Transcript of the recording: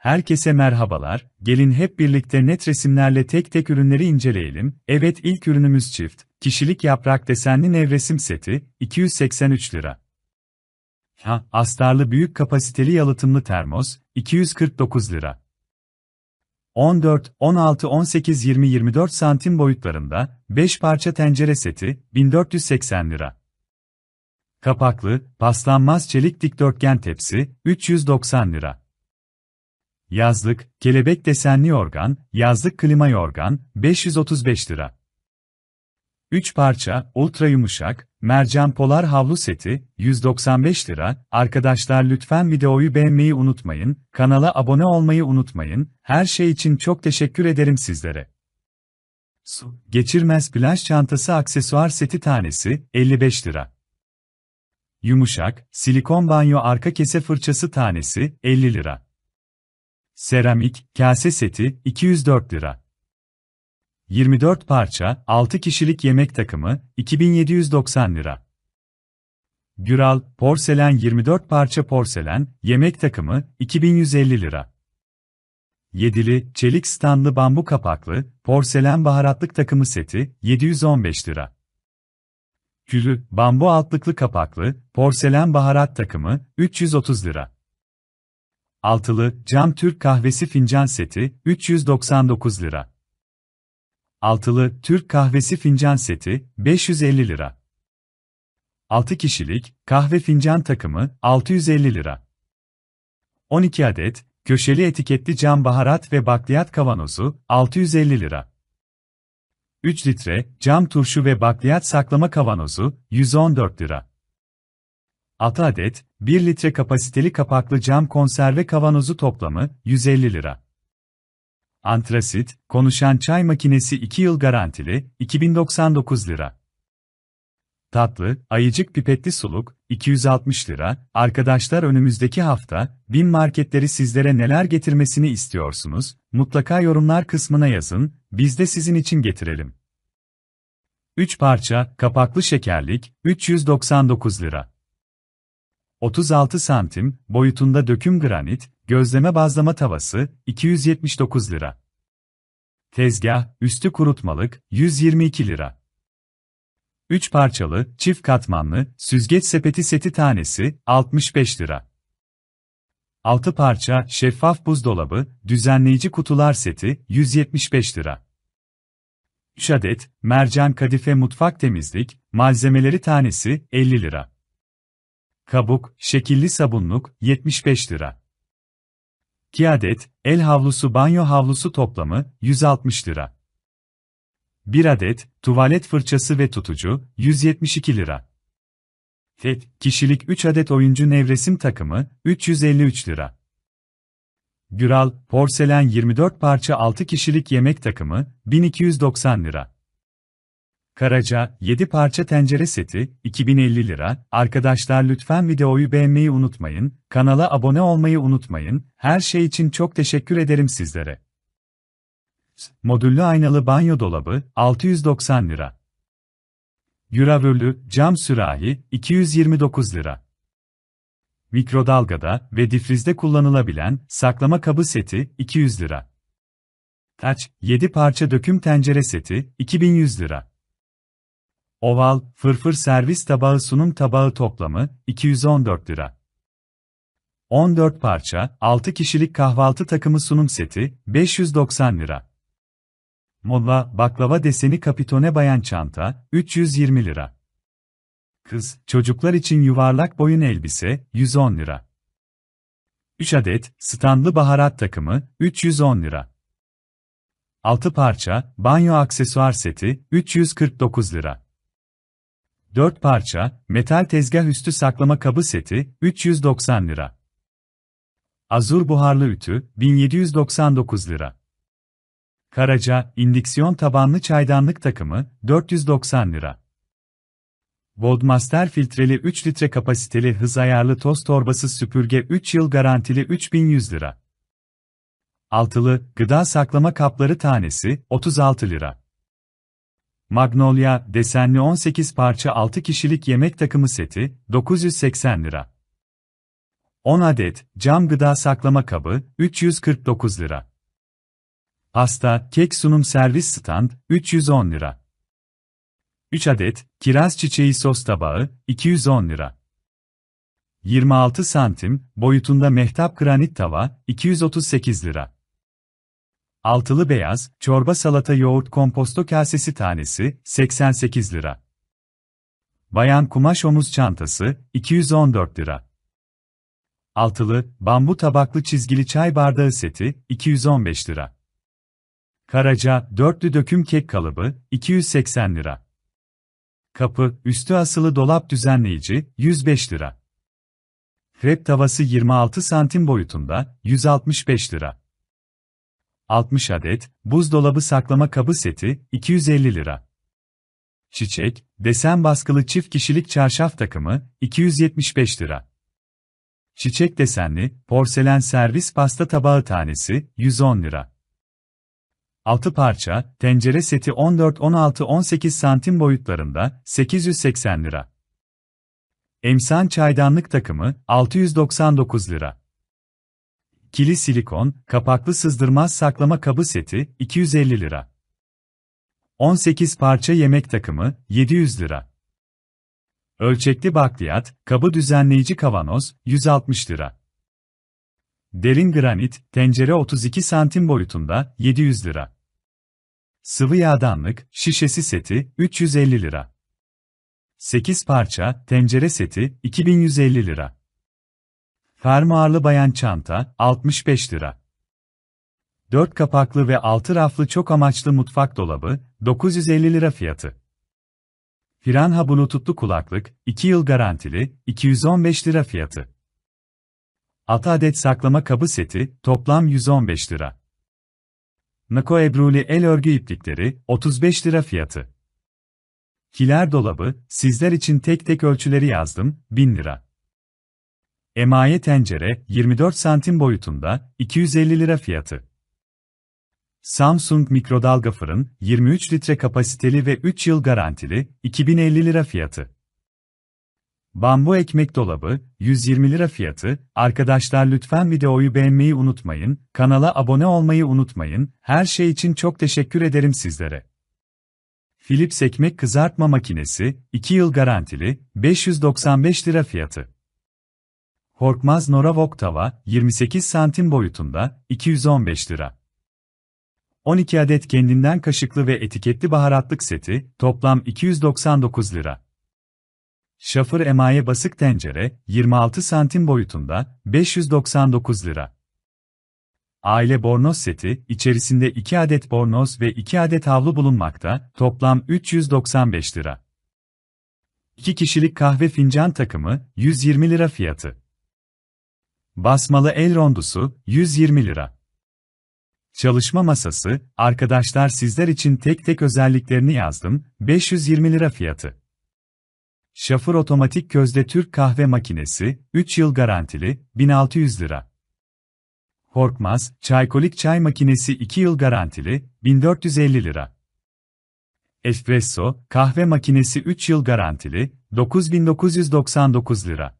Herkese merhabalar, gelin hep birlikte net resimlerle tek tek ürünleri inceleyelim. Evet ilk ürünümüz çift, kişilik yaprak desenli nevresim seti, 283 lira. Ha, astarlı büyük kapasiteli yalıtımlı termos, 249 lira. 14, 16, 18, 20, 24 santim boyutlarında, 5 parça tencere seti, 1480 lira. Kapaklı, paslanmaz çelik dikdörtgen tepsi, 390 lira. Yazlık, kelebek desenli yorgan, yazlık klima yorgan, 535 lira. 3 parça, ultra yumuşak, mercan polar havlu seti, 195 lira. Arkadaşlar lütfen videoyu beğenmeyi unutmayın, kanala abone olmayı unutmayın, her şey için çok teşekkür ederim sizlere. Su, geçirmez plaj çantası aksesuar seti tanesi, 55 lira. Yumuşak, silikon banyo arka kese fırçası tanesi, 50 lira. Seramik, kase seti, 204 lira. 24 parça, 6 kişilik yemek takımı, 2790 lira. Güral, porselen 24 parça porselen, yemek takımı, 2150 lira. Yedili, çelik standlı bambu kapaklı, porselen baharatlık takımı seti, 715 lira. Külü, bambu altlıklı kapaklı, porselen baharat takımı, 330 lira. Altılı, cam Türk kahvesi fincan seti, 399 lira. Altılı, Türk kahvesi fincan seti, 550 lira. 6 kişilik, kahve fincan takımı, 650 lira. 12 adet, köşeli etiketli cam baharat ve bakliyat kavanozu, 650 lira. 3 litre, cam turşu ve bakliyat saklama kavanozu, 114 lira. 6 adet, 1 litre kapasiteli kapaklı cam konserve kavanozu toplamı, 150 lira. Antrasit, konuşan çay makinesi 2 yıl garantili, 2099 lira. Tatlı, ayıcık pipetli suluk, 260 lira. Arkadaşlar önümüzdeki hafta, bin marketleri sizlere neler getirmesini istiyorsunuz? Mutlaka yorumlar kısmına yazın, biz de sizin için getirelim. 3 parça, kapaklı şekerlik, 399 lira. 36 santim, boyutunda döküm granit, gözleme bazlama tavası, 279 lira. Tezgah, üstü kurutmalık, 122 lira. 3 parçalı, çift katmanlı, süzgeç sepeti seti tanesi, 65 lira. 6 parça, şeffaf buzdolabı, düzenleyici kutular seti, 175 lira. 3 adet, mercan kadife mutfak temizlik, malzemeleri tanesi, 50 lira. Kabuk, şekilli sabunluk, 75 lira. 2 adet, el havlusu banyo havlusu toplamı, 160 lira. 1 adet, tuvalet fırçası ve tutucu, 172 lira. Tek, kişilik 3 adet oyuncu nevresim takımı, 353 lira. Güral, porselen 24 parça 6 kişilik yemek takımı, 1290 lira. Karaca, 7 parça tencere seti, 2050 lira. Arkadaşlar lütfen videoyu beğenmeyi unutmayın, kanala abone olmayı unutmayın, her şey için çok teşekkür ederim sizlere. Modüllü aynalı banyo dolabı, 690 lira. Gravürlü, cam sürahi, 229 lira. Mikrodalgada ve difrizde kullanılabilen saklama kabı seti, 200 lira. Taç, 7 parça döküm tencere seti, 2100 lira. Oval, fırfır servis tabağı sunum tabağı toplamı, 214 lira. 14 parça, 6 kişilik kahvaltı takımı sunum seti, 590 lira. Molla, baklava deseni kapitone bayan çanta, 320 lira. Kız, çocuklar için yuvarlak boyun elbise, 110 lira. 3 adet, standlı baharat takımı, 310 lira. 6 parça, banyo aksesuar seti, 349 lira. 4 parça, metal tezgah üstü saklama kabı seti, 390 lira. Azur buharlı ütü, 1799 lira. Karaca, indiksiyon tabanlı çaydanlık takımı, 490 lira. Bodmaster filtreli 3 litre kapasiteli hız ayarlı toz torbası süpürge 3 yıl garantili 3100 lira. Altılı, gıda saklama kapları tanesi, 36 lira. Magnolia, desenli 18 parça 6 kişilik yemek takımı seti, 980 lira. 10 adet cam gıda saklama kabı 349 lira. Pasta, kek sunum servis stand 310 lira. 3 adet kiraz çiçeği sos tabağı 210 lira. 26 santim boyutunda mehtap granit tava 238 lira. Altılı beyaz çorba salata yoğurt komposto kasesi tanesi 88 lira. Bayan kumaş omuz çantası 214 lira. Altılı bambu tabaklı çizgili çay bardağı seti 215 lira. Karaca dörtlü döküm kek kalıbı 280 lira. Kapı üstü asılı dolap düzenleyici 105 lira. Krep tavası 26 santim boyutunda 165 lira. 60 adet buzdolabı saklama kabı seti 250 lira. Çiçek, desen baskılı çift kişilik çarşaf takımı 275 lira. Çiçek desenli porselen servis pasta tabağı tanesi 110 lira. 6 parça tencere seti 14 16 18 santim boyutlarında 880 lira. Emsan çaydanlık takımı 699 lira. Kili silikon, kapaklı sızdırmaz saklama kabı seti 250 lira. 18 parça yemek takımı 700 lira. Ölçekli bakliyat, kabı düzenleyici kavanoz 160 lira. Derin granit, tencere 32 santim boyutunda 700 lira. Sıvı yağdanlık, şişesi seti 350 lira. 8 parça, tencere seti, 2150 lira. Fermuarlı bayan çanta, 65 lira. 4 kapaklı ve 6 raflı çok amaçlı mutfak dolabı, 950 lira fiyatı. Piranha Bluetooth'lu kulaklık, 2 yıl garantili, 215 lira fiyatı. 6 adet saklama kabı seti, toplam 115 lira. Nako Ebruli el örgü iplikleri, 35 lira fiyatı. Kiler dolabı, sizler için tek tek ölçüleri yazdım, 1000 lira. Emaye tencere, 24 santim boyutunda, 250 lira fiyatı. Samsung mikrodalga fırın, 23 litre kapasiteli ve 3 yıl garantili, 2050 lira fiyatı. Bambu ekmek dolabı, 120 lira fiyatı. Arkadaşlar lütfen videoyu beğenmeyi unutmayın, kanala abone olmayı unutmayın. Her şey için çok teşekkür ederim sizlere. Philips ekmek kızartma makinesi, 2 yıl garantili, 595 lira fiyatı. Korkmaz Noravok tava, 28 santim boyutunda, 215 lira. 12 adet kendinden kaşıklı ve etiketli baharatlık seti, toplam 299 lira. Şafır emaye basık tencere, 26 santim boyutunda, 599 lira. Aile bornoz seti, içerisinde 2 adet bornoz ve 2 adet havlu bulunmakta, toplam 395 lira. 2 kişilik kahve fincan takımı, 120 lira fiyatı. Basmalı el rondusu, 120 lira. Çalışma masası, arkadaşlar sizler için tek tek özelliklerini yazdım, 520 lira fiyatı. Şafır otomatik közde Türk kahve makinesi, 3 yıl garantili, 1600 lira. Korkmaz, çaykolik çay makinesi 2 yıl garantili, 1450 lira. Espresso, kahve makinesi 3 yıl garantili, 9999 lira.